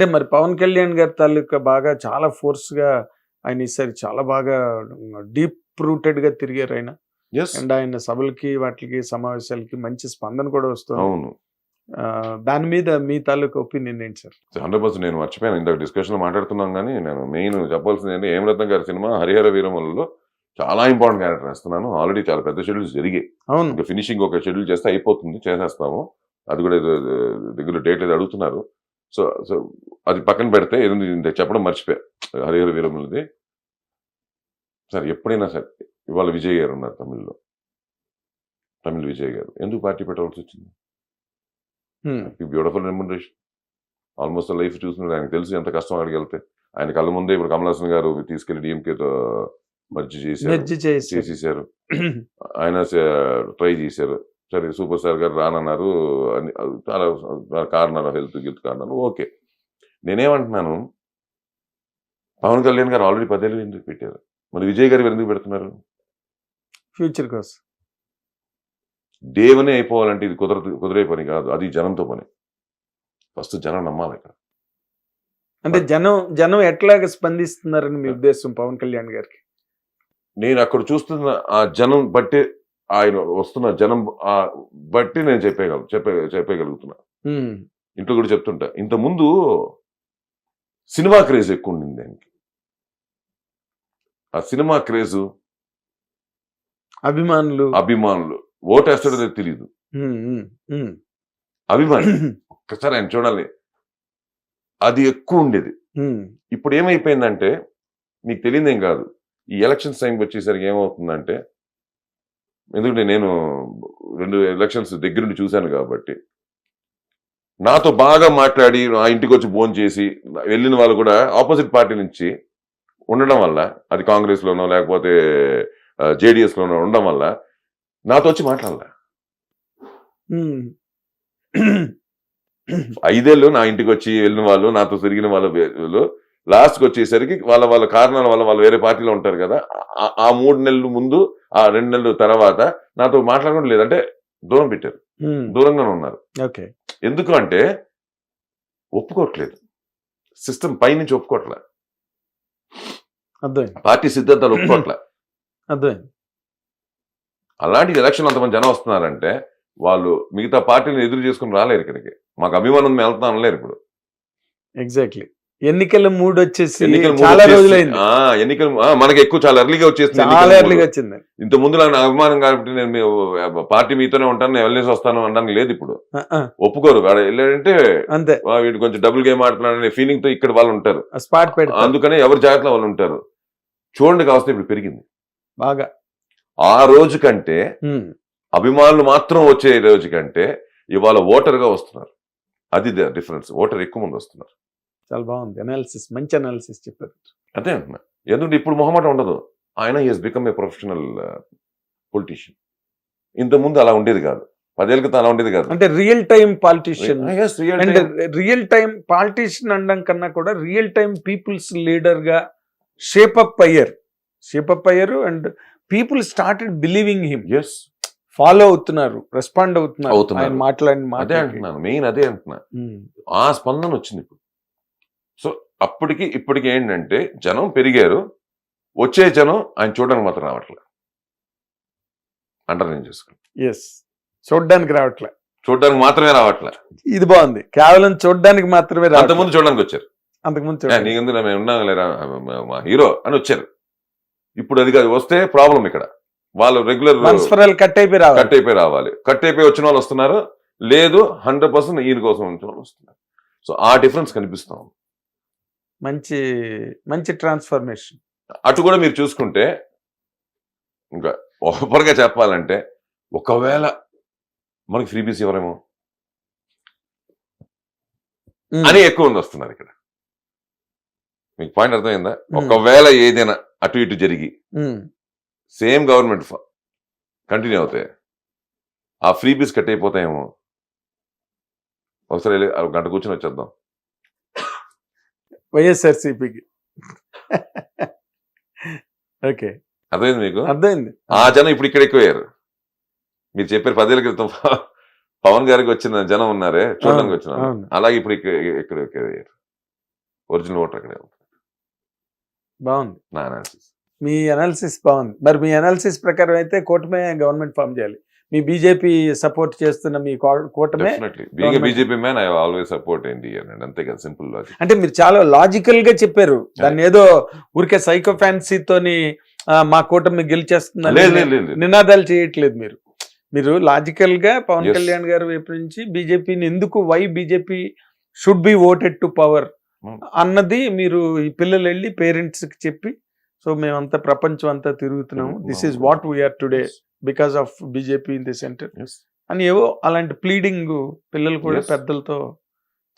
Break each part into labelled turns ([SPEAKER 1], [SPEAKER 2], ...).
[SPEAKER 1] అంటే మరి పవన్ కళ్యాణ్ గారి తాలూకా బాగా చాలా ఫోర్స్గా ఆయన ఈసారి చాలా బాగా డీప్ రూటెడ్గా తిరిగారు ఆయన. అండ్ ఆయన సభలకి వాటికి సమావేశాలకి మంచి స్పందన కూడా వస్తుంది.
[SPEAKER 2] అవును.
[SPEAKER 1] ఆ, దాని మీద మీ తాలూకా ఒపీనియన్ ఏంటి సార్?
[SPEAKER 2] హండ్రెడ్ పర్సెంట్ నేను మర్చిపోయాను. ఇందాక డిస్కషన్లో మాట్లాడుతున్నాం కానీ నేను మెయిన్ చెప్పాల్సింది ఏంటి హేమరత్నం గారి సినిమా హరిహర వీరములలో చాలా ఇంపార్టెంట్ క్యారెక్టర్ వేస్తున్నాను. ఆల్రెడీ చాలా పెద్ద షెడ్యూల్స్ జరిగాయి.
[SPEAKER 1] అవును.
[SPEAKER 2] ఇంకా ఫినిషింగ్ ఒక షెడ్యూల్ చేస్తే అయిపోతుంది చేసేస్తాము. అది కూడా ఏదో దగ్గర డేట్ ఏదో అడుగుతున్నారు. సో సో అది పక్కన పెడితే ఏదో చెప్పడం మర్చిపోయా. హరిహర వీరములది సార్ ఎప్పుడైనా సరే ఇవాళ విజయ్ గారు ఉన్నారు తమిళ్ళో. తమిళ్ విజయ్ గారు. ఎందుకు పార్టీ పెట్టవలసి వచ్చింది. Beautiful remuneration. ఆల్మోస్ట్ లైఫ్ చూసినాడు ఆయనకు తెలుసు ఎంత కష్టం అక్కడికి వెళ్తే. ఆయన కళ్ళ ముందే ఇప్పుడు కమలాసన్ గారు తీసుకెళ్ళి డిఎంకేతో మర్జీ చేశారు.
[SPEAKER 1] మెర్జ్ చేసి
[SPEAKER 2] చేసేసారు ఆయన ట్రై చేశారు. సరే సూపర్ స్టార్ గారు రానన్నారు అని చాలా కారణాలు హెల్త్ గిల్త్ కారణాలు ఓకే. నేనేమంటున్నాను పవన్ కళ్యాణ్ గారు ఆల్రెడీ పదేళ్ళు ఎందుకు పెట్టారు? మరి విజయ్ గారు ఎందుకు పెడుతున్నారు?
[SPEAKER 1] ఫ్యూచర్ కోసం.
[SPEAKER 2] దేవునే అయిపోవాలంటే ఇది కుదరదు కుదిరే పని కాదు అది జనంతో పని. ఫస్ట్ జనం నమ్మాలి ఇక్కడ
[SPEAKER 1] అంటే జనం జనం ఎట్లాగ స్పందిస్తున్నారని మీ ఉద్దేశం పవన్ కళ్యాణ్ గారికి?
[SPEAKER 2] నేను అక్కడ చూస్తున్న ఆ జనం బట్టి ఆయన వస్తున్న జనం బట్టి నేను చెప్పేయగలను చెప్పే చెప్పగలుగుతున్నా.
[SPEAKER 1] హ్మ్.
[SPEAKER 2] ఇంట్లో కూడా చెప్తుంటా. ఇంత ముందు సినిమా క్రేజ్ ఎక్కువ ఉండింది ఆయనకి ఆ సినిమా క్రేజ్
[SPEAKER 1] అభిమానులు.
[SPEAKER 2] అభిమానులు. ఓటేస్తాడో లేదో తెలియదు. అభిమాని ఒక్కసారి ఆయన చూడాలి. అది ఎక్కువ ఉండేది. ఇప్పుడు ఏమైపోయిందంటే నీకు తెలియదేం కాదు. ఈ ఎలక్షన్స్ టైంకి వచ్చేసరికి ఏమవుతుందంటే ఎందుకంటే నేను రెండు ఎలక్షన్స్ దగ్గరుండి చూశాను కాబట్టి నాతో బాగా మాట్లాడి నా ఇంటికి వచ్చి ఫోన్ చేసి వెళ్ళిన వాళ్ళు కూడా ఆపోజిట్ పార్టీ నుంచి ఉండడం వల్ల అది కాంగ్రెస్ లోనో లేకపోతే జేడిఎస్ లోనో ఉండడం వల్ల నాతో వచ్చి మాట్లాడాల. ఐదేళ్ళు నా ఇంటికి వచ్చి వెళ్ళిన వాళ్ళు నాతో తిరిగిన వాళ్ళు లాస్ట్కి వచ్చేసరికి వాళ్ళ వాళ్ళ కారణాల వల్ల వాళ్ళు వేరే పార్టీలో ఉంటారు కదా ఆ- మూడు నెలలు ముందు ఆ రెండు నెలల తర్వాత నాతో మాట్లాడడం లేదంటే దూరం పెట్టారు. దూరంగానే ఉన్నారు.
[SPEAKER 1] ఓకే.
[SPEAKER 2] ఎందుకు అంటే ఒప్పుకోవట్లేదు. సిస్టమ్ పైనుంచి ఒప్పుకోవట్లే పార్టీ సిద్ధాంతాలు ఒప్పుకోవట్లే అలాంటి ఎలక్షన్ అంతమంది జనం వస్తున్నారంటే వాళ్ళు మిగతా పార్టీని ఎదురు చేసుకుని రాలేరు ఇక్కడికి. మాకు అభిమానం మేము వెళ్తాం అనలేరు ఇప్పుడు.
[SPEAKER 1] ఎగ్జాక్ట్లీ ఎన్నికల మూడ్ వచ్చేసి చాలా రోజులైంది.
[SPEAKER 2] ఆ, ఎన్నికలు మనకి ఎక్కువ చాలా ఎర్లీగా వచ్చేసింది
[SPEAKER 1] చాలా ఎర్లీగా. వచ్చింది.
[SPEAKER 2] ఇంత ముందు నాకు అభిమానం కాబట్టి నేను పార్టీ మీతోనే ఉంటాను నేను వెళ్ళేసి వస్తాను అనడానికి లేదు ఇప్పుడు. ఒప్పుకోరు వాడు వెళ్ళాడంటే
[SPEAKER 1] అంతే.
[SPEAKER 2] "వా, వీడు కొంచెం డబుల్ గేమ్ ఆడుతున్నాడు ఫీలింగ్తో ఇక్కడ వాళ్ళు ఉంటారు.
[SPEAKER 1] స్పాట్ పెడతారు.
[SPEAKER 2] అందుకనే ఎవరి జాగ్రత్తలో వాళ్ళు ఉంటారు. చూడండి కావస్తే ఇప్పుడు పెరిగింది.
[SPEAKER 1] బాగా.
[SPEAKER 2] ఆ రోజు కంటే. అభిమానులు మాత్రం వచ్చే రోజు కంటే ఇవాళ ఓటర్గా వస్తున్నారు. అది డిఫరెన్స్. ఓటర్ ఎక్కువ మంది వస్తున్నారు.
[SPEAKER 1] చాలా బాగుంది. అనాలిసిస్ మంచి అనాలిసిస్ చెప్పారు.
[SPEAKER 2] అదే అంటున్నా. ఎందుకంటే ఇప్పుడు మొహమాట ఉండదు. ఆయన is become a professional politician ఇంత ముందు అలా ఉండేది కాదు. పదేళ్ళ క్రితం అలా ఉండేది కాదు.
[SPEAKER 1] అంటే real time politician
[SPEAKER 2] time.
[SPEAKER 1] Real time politician అనడం కన్నా కూడా రియల్ టైం పీపుల్స్ లీడర్గా షేపప్ అయ్యారు. షేపప్ అయ్యారు and people started believing him
[SPEAKER 2] Yes,
[SPEAKER 1] follow అవుతున్నారు రెస్పాండ్ అవుతున్నారు. మాట్లాడిన
[SPEAKER 2] అదే. అంటున్నాను. మెయిన్ అదే అంటున్నా.
[SPEAKER 1] ఉమ్,
[SPEAKER 2] ఆ స్పందన వచ్చింది ఇప్పుడు. సో అప్పటికి ఇప్పటికి ఏంటంటే జనం పెరిగారు. వచ్చే జనం ఆయన చూడడానికి మాత్రం రావట్లే. అంటారు నేను చేసుకుని
[SPEAKER 1] ఎస్ చూడ్డానికి రావట్లే.
[SPEAKER 2] చూడడానికి మాత్రమే రావట్లే.
[SPEAKER 1] ఇది బాగుంది. కేవలం చూడ్డానికి మాత్రమే
[SPEAKER 2] అంతకుముందు చూడడానికి వచ్చారు.
[SPEAKER 1] అంతకుముందు
[SPEAKER 2] "ఏ,
[SPEAKER 1] చూడండి
[SPEAKER 2] నీకెందుకు మేము ఉన్నాం లేరా మా హీరో అని వచ్చారు. ఇప్పుడు అది కాదు వస్తే ప్రాబ్లం ఇక్కడ. వాళ్ళు రెగ్యులర్
[SPEAKER 1] కట్ అయిపోయి రావాలి.
[SPEAKER 2] కట్ అయిపోయి రావాలి. కట్ అయిపోయి వచ్చిన వాళ్ళు వస్తున్నారు. లేదు హండ్రెడ్ పర్సెంట్ ఈయన కోసం వచ్చిన వాళ్ళు వస్తున్నారు. సో ఆ డిఫరెన్స్ కనిపిస్తాం
[SPEAKER 1] మంచి మంచి ట్రాన్స్ఫర్మేషన్
[SPEAKER 2] అటు కూడా మీరు చూసుకుంటే ఇంకా ఓవర్గా చెప్పాలంటే ఒకవేళ మనకి ఫ్రీ బీస్ ఎవరేమో? అని ఎక్కువ మంది వస్తున్నారు ఇక్కడ. మీకు పాయింట్ అర్థమైందా? ఒకవేళ ఏదైనా అటు ఇటు జరిగి సేమ్ గవర్నమెంట్ కంటిన్యూ అవుతాయి ఆ ఫ్రీ బీస్ కట్ అయిపోతాయేమో? ఒకసారి ఒక గంట కూర్చొని వచ్చేద్దాం.
[SPEAKER 1] వైఎస్ఆర్సిపికి. ఓకే.
[SPEAKER 2] అర్థమైంది మీకు?
[SPEAKER 1] అర్థమైంది.
[SPEAKER 2] ఆ జనం ఇప్పుడు ఇక్కడ ఎక్కువయ్యారు. మీరు చెప్పారు పదేళ్ళ క్రితం పవన్ గారికి వచ్చిన జనం ఉన్నారే చూడడానికి వచ్చిన. అలాగే ఇప్పుడు ఇక్కడ ఎక్కువయ్యారు. ఒరిజినల్ ఓటర్ అక్కడే
[SPEAKER 1] బాగుంది.
[SPEAKER 2] నా అనాలిసిస్
[SPEAKER 1] మీ అనాలిసిస్ బాగుంది. మరి మీ అనాలిసిస్ ప్రకారం అయితే కూటమే గవర్నమెంట్ ఫామ్ చేయాలి. మీ బీజేపీ సపోర్ట్ చేస్తున్న మీ కూటమే
[SPEAKER 2] BJP man I always support అంతే కదా సింపుల్ లాజిక్
[SPEAKER 1] అంటే మీరు చాలా లాజికల్గా చెప్పారు దాన్ని ఏదో ఊరికే సైకో ఫ్యాన్సీతోని మా కూటమి గెలిచేస్తుందని. నినాదాలు చేయట్లేదు మీరు. మీరు లాజికల్గా పవన్. కళ్యాణ్ గారి వైపు నుంచి బీజేపీని ఎందుకు why BJP should be voted to power. అన్నది మీరు ఈ పిల్లలు వెళ్ళి పేరెంట్స్కి చెప్పి సో మేమంతా ప్రపంచం అంతా తిరుగుతున్నాము this is what we are today because of BJP in the centre. అని ఏవో అలాంటి ప్లీడింగ్ పిల్లలు కూడా. పెద్దలతో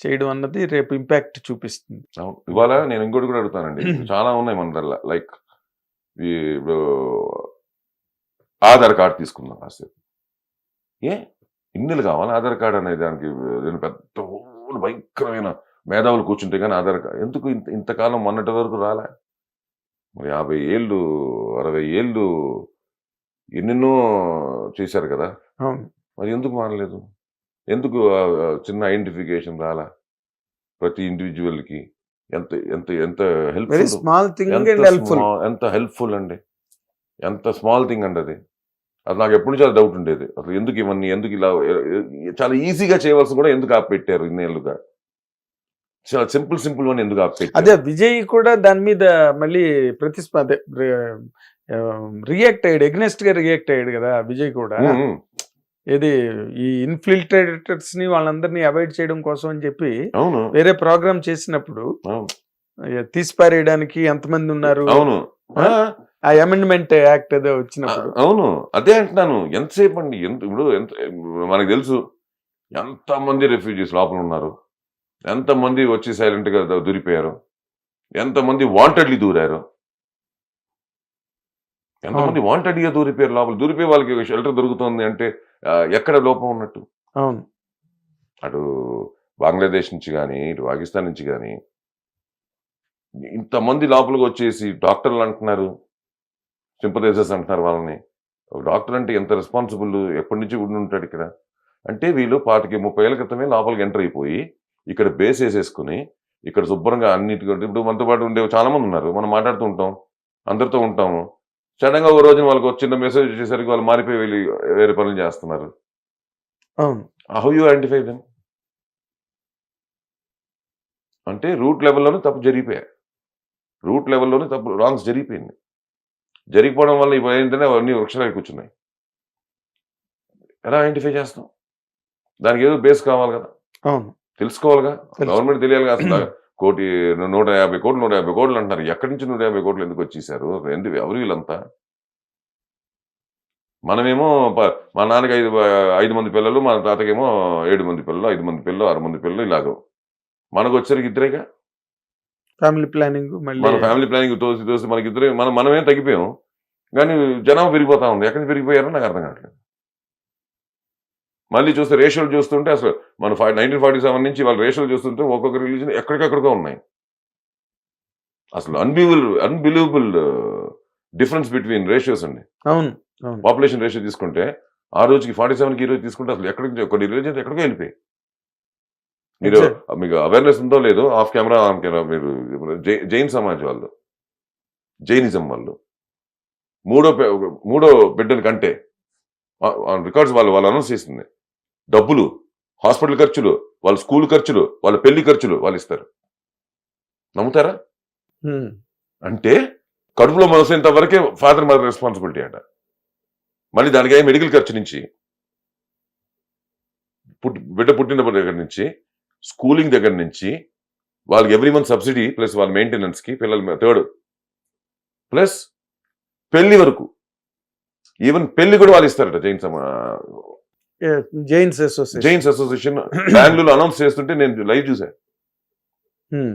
[SPEAKER 1] చేయడం అన్నది రేపు ఇంపాక్ట్ చూపిస్తుంది.
[SPEAKER 2] ఇవాళ నేను ఇంకోటి కూడా అడుగుతానండి. చాలా ఉన్నాయి మన దగ్గర. లైక్ ఇప్పుడు ఆధార్ కార్డు తీసుకుందాం కాసేపు. ఏ? ఇన్నెలు కావాలి? ఆధార్ కార్డు అనే దానికి నేను పెద్ద భయంకరమైన మేధావులు కూర్చుంటే కానీ ఆధార్ కార్డు ఎందుకు ఇంత ఇంతకాలం మొన్నటి వరకు రాలే? మరి యాభై ఏళ్ళు అరవై ఏళ్ళు ఎన్నెన్నో చేశారు కదా. మరి ఎందుకు మారలేదు? ఎందుకు చిన్న ఐడెంటిఫికేషన్ రాలా? ప్రతి ఇండివిజువల్కి ఎంత ఎంత ఎంత హెల్ప్ఫుల్?
[SPEAKER 1] స్మాల్ థింగ్
[SPEAKER 2] ఎంత
[SPEAKER 1] హెల్ప్ఫుల్.
[SPEAKER 2] small- ఎంత హెల్ప్ఫుల్ అండి. ఎంత స్మాల్ థింగ్ అండి అది. అది నాకు ఎప్పటి నుంచో డౌట్ ఉండేది. అసలు ఎందుకు ఇవన్నీ ఎందుకు ఇలా చాలా ఈజీగా చేయవలసి కూడా ఎందుకు ఆపెట్టారు ఇన్నేళ్ళుగా చాలా సింపుల్ సింపుల్ అని ఎందుకు
[SPEAKER 1] అదే
[SPEAKER 2] ఆపెట్టారు
[SPEAKER 1] విజయ్ కూడా దాని మీద మళ్ళీ ప్రతిస్ప అదే రియాక్ట్ అయ్యాడు. ఎగ్నెస్ట్గా రియాక్ట్ అయ్యాడు కదా విజయ్ కూడా. ఏది ఈ ఇన్ఫిల్ట్రేటర్స్ని వాళ్ళందరినీ అవాయిడ్ చేయడం కోసం అని చెప్పి వేరే ప్రోగ్రామ్ చేసినప్పుడు తీసిపారేయడానికి ఎంతమంది ఉన్నారు?
[SPEAKER 2] అవును. ఆ,
[SPEAKER 1] ఆ? అమెండ్మెంట్ యాక్ట్ ఏదో వచ్చినప్పుడు.
[SPEAKER 2] అవును. అదే అంటున్నాను. ఎంతసేపు అండి? ఎంత ఇప్పుడు ఎంత మనకు తెలుసు. ఎంతమంది రెఫ్యూజీస్ లోపల ఉన్నారు? ఎంతమంది వచ్చి సైలెంట్గా ద- దూరిపోయారు? ఎంతమంది వాంటెడ్లీ దూరారు? ఎంతమంది వాంటెడ్గా దూరిపోయారు లోపల? దూరిపోయి వాళ్ళకి షెల్టర్ దొరుకుతుంది అంటే ఎక్కడ లోపం ఉన్నట్టు?
[SPEAKER 1] అవును.
[SPEAKER 2] అటు బంగ్లాదేశ్ నుంచి కానీ ఇటు పాకిస్తాన్ నుంచి కానీ ఇంతమంది లోపలికి వచ్చేసి డాక్టర్లు అంటున్నారు సింపథైజర్స్ అంటున్నారు వాళ్ళని. ఒక డాక్టర్ అంటే ఎంత రెస్పాన్సిబుల్ ఎప్పటి నుంచి ఉండి ఉంటాడు ఇక్కడ? అంటే వీళ్ళు పాతికి ముప్పై ఏళ్ళ క్రితమే లోపలికి ఎంటర్ అయిపోయి ఇక్కడ బేస్ వేసేసుకుని ఇక్కడ శుభ్రంగా అన్నిటికీ ఇప్పుడు మనతో పాటు ఉండే చాలా మంది ఉన్నారు. మనం మాట్లాడుతూ ఉంటాం అందరితో ఉంటాము. సడన్గా ఒక రోజున వాళ్ళకి చిన్న మెసేజ్ వచ్చేసరికి వాళ్ళు మారిపోయి వెళ్ళి వేరే పనులు చేస్తున్నారు. హౌ యూ ఐడెంటిఫై దెమ్ అంటే రూట్ లెవెల్లోనే తప్పు జరిగిపోయాయి. రూట్ లెవెల్లోనే తప్పు రాంగ్స్ జరిగిపోయింది. జరిగిపోవడం వల్ల ఇప్పుడు ఏంటంటే అవన్నీ వృక్షాలు కూర్చున్నాయి. ఎలా ఐడెంటిఫై చేస్తాం? దానికి ఏదో బేస్ కావాలి కదా.
[SPEAKER 1] అవును.
[SPEAKER 2] తెలుసుకోవాలిగా?
[SPEAKER 1] తెలుసు.
[SPEAKER 2] గవర్నమెంట్ తెలియాలి కదా అసలు కోటి నూట యాభై కోట్లు నూట యాభై కోట్లు అంటారు ఎక్కడి నుంచి నూట యాభై కోట్లు ఎందుకు వచ్చేసారు ఎందుకు ఎవరు వీళ్ళంతా? మనమేమో మా నాన్నకి ఐదు ఐదు మంది పిల్లలు మా తాతకేమో ఏడు మంది పిల్లలు ఐదు మంది పిల్లలు ఆరు మంది పిల్లలు ఇలాగ. మనకు వచ్చరికి ఇద్దరేగా?
[SPEAKER 1] ఫ్యామిలీ ప్లానింగ్
[SPEAKER 2] మన ఫ్యామిలీ ప్లానింగ్ తోసి తోసి మనకి ఇద్దరే మనం మనమే తగ్గిపోయాం. కానీ జనాభా పెరిగిపోతా ఉంది. ఎక్కడి నుంచి పెరిగిపోయారో నాకు అర్థం కావట్లేదు. మళ్ళీ చూస్తే రేషియోలు చూస్తుంటే అసలు మన ఫైవ్ నైన్టీన్ ఫార్టీ సెవెన్ నుంచి వాళ్ళ రేషియోలు చూస్తుంటే ఒక్కొక్క రిలీజన్ ఎక్కడికెక్కడికో ఉన్నాయి. అసలు unbelievable unbelievable difference between ratios అండి.
[SPEAKER 1] అవును
[SPEAKER 2] పాపులేషన్ రేషియో తీసుకుంటే ఆ రోజుకి ఫార్టీ సెవెన్కి ఈ రోజు తీసుకుంటే అసలు ఎక్కడికి కొన్ని రిలీజన్స్ ఎక్కడికో వెళ్ళిపోయి మీరు. మీకు అవేర్నెస్ ఉందో లేదో ఆఫ్ కెమెరా ఆన్ కెమెరా మీరు జైన్ సమాజ్ వాళ్ళు జైనిజం వాళ్ళు. మూడో మూడో బిడ్డల కంటే రికార్డ్స్ వాళ్ళు వాళ్ళు అనౌన్స్ చేసింది. డబ్బులు హాస్పిటల్ ఖర్చులు వాళ్ళ స్కూల్ ఖర్చులు వాళ్ళ పెళ్ళి ఖర్చులు వాళ్ళు ఇస్తారు. నమ్ముతారా. అంటే కడుపులో మొదలైనంత వరకే ఫాదర్ మదర్ రెస్పాన్సిబిలిటీ అట. మళ్ళీ దానికి మెడికల్ ఖర్చు నుంచి? పుట్టి బిడ్డ పుట్టిన దగ్గర నుంచి స్కూలింగ్ దగ్గర నుంచి వాళ్ళకి ఎవ్రీ మంత్ సబ్సిడీ ప్లస్ వాళ్ళ మెయింటెనెన్స్కి పిల్లల థర్డ్ ప్లస్ పెళ్ళి వరకు. ఈవెన్ పెళ్ళి కూడా వాళ్ళు ఇస్తారట జైన్ సమా
[SPEAKER 1] Jains association
[SPEAKER 2] Jains association Bengaluru announce చేస్తుంటే నేను లైవ్ చూసాను
[SPEAKER 1] Hmm.